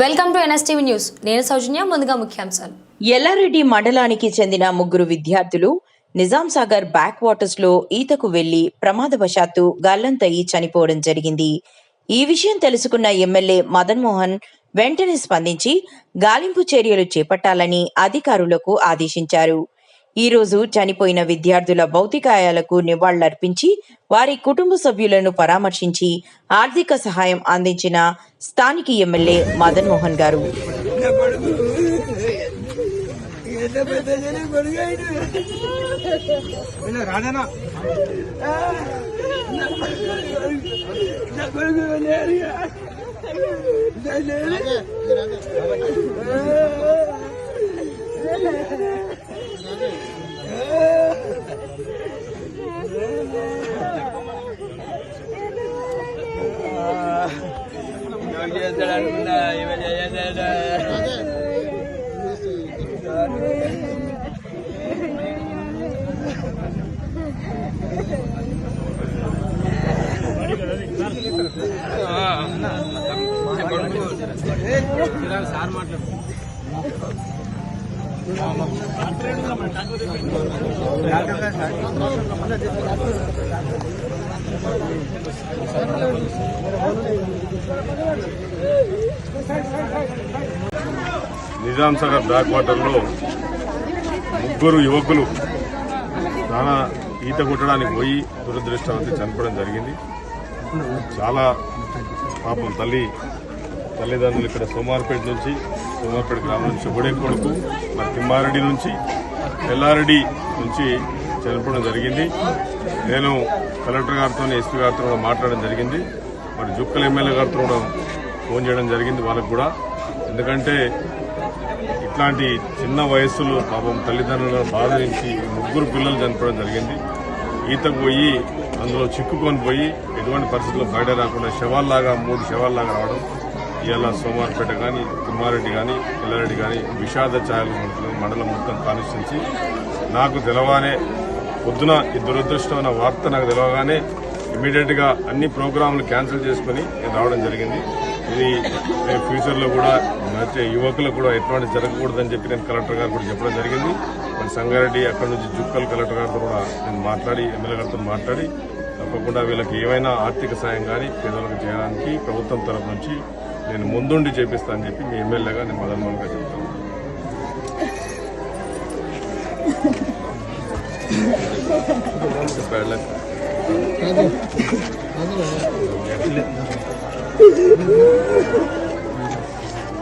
Welcome to NSTV news. నేను సౌజన్య ముందుగా ముఖ్యాంశాలు. ఎల్లారెడ్డి మండలానికి చెందిన ముగ్గురు విద్యార్థులు నిజాం సాగర్ బ్యాక్ వాటర్స్లో ఈతకు వెళ్ళి ప్రమాదవశాత్తు గల్లంతయి చనిపోవడం జరిగింది. ఈ విషయం తెలుసుకున్న ఎమ్మెల్యే మదన్ మోహన్ వెంటనే స్పందించి గాలింపు చర్యలు చేపట్టాలని అధికారులకు ఆదేశించారు. ఈ రోజు చనిపోయిన విద్యార్థుల భౌతికాయాలకు నివాళులర్పించి వారి కుటుంబ సభ్యులను పరామర్శించి ఆర్థిక సహాయం అందించిన స్థానిక ఎమ్మెల్యే మదన్ మోహన్ గారు రాజనా నా కొడుకు నిజాం సాగర్ బ్యాక్ వాటర్లో ముగ్గురు యువకులు చాలా ఈత కొట్టడానికి పోయి దురదృష్టవంతి చనిపోవడం జరిగింది. చాలా పాపం తల్లి తల్లిదండ్రులు ఇక్కడ సోమార్పేట నుంచి సోమార్పేట గ్రామం నుంచి ఒడే కొడుకు మరి తిమ్మారెడ్డి నుంచి ఎల్లారెడ్డి నుంచి చనిపోవడం జరిగింది. నేను కలెక్టర్ గారితో ఎస్పీ గారితో కూడా మాట్లాడడం జరిగింది. మరి జుక్కల ఎమ్మెల్యే గారితో కూడా ఫోన్ చేయడం జరిగింది వాళ్ళకు కూడా. ఎందుకంటే ఇట్లాంటి చిన్న వయస్సులో పాపం తల్లిదండ్రులను బాధించి ముగ్గురు పిల్లలు చనిపోవడం జరిగింది. ఈతకు పోయి అందులో చిక్కుకొని పోయి ఎటువంటి పరిస్థితుల్లో బయట రాకుండా శవాల్లాగా మూడు శవాల్లాగా రావడం ఇవాళ సోమార్పేట కానీ తిమ్మారెడ్డి కానీ ఎల్లారెడ్డి కానీ విషాద ఛాయలు మండలం- మొత్తం కానిస్తుంది నాకు తెలవానే పొద్దున ఈ దురదృష్టమైన వార్త నాకు తెలవగానే ఇమీడియట్గా అన్ని ప్రోగ్రాంలు క్యాన్సిల్ చేసుకుని నేను రావడం జరిగింది. ఇది ఫ్యూచర్లో కూడా వచ్చే యువకులకు కూడా ఎటువంటి జరగకూడదని చెప్పి నేను కలెక్టర్ గారు కూడా చెప్పడం జరిగింది. మరి సంగారెడ్డి అక్కడ నుంచి జుక్కల్ కలెక్టర్ గారితో కూడా నేను మాట్లాడి ఎమ్మెల్యే గారితో మాట్లాడి తప్పకుండా వీళ్ళకి ఏమైనా ఆర్థిక సాయం కానీ పేదలకు చేయడానికి ప్రభుత్వం తరఫు నుంచి నేను ముందుండి చేపిస్తా అని చెప్పి మీ ఎమ్మెల్యేగా నేను మదన్ మోహన్ గారు చెప్తాను. చెప్పాడు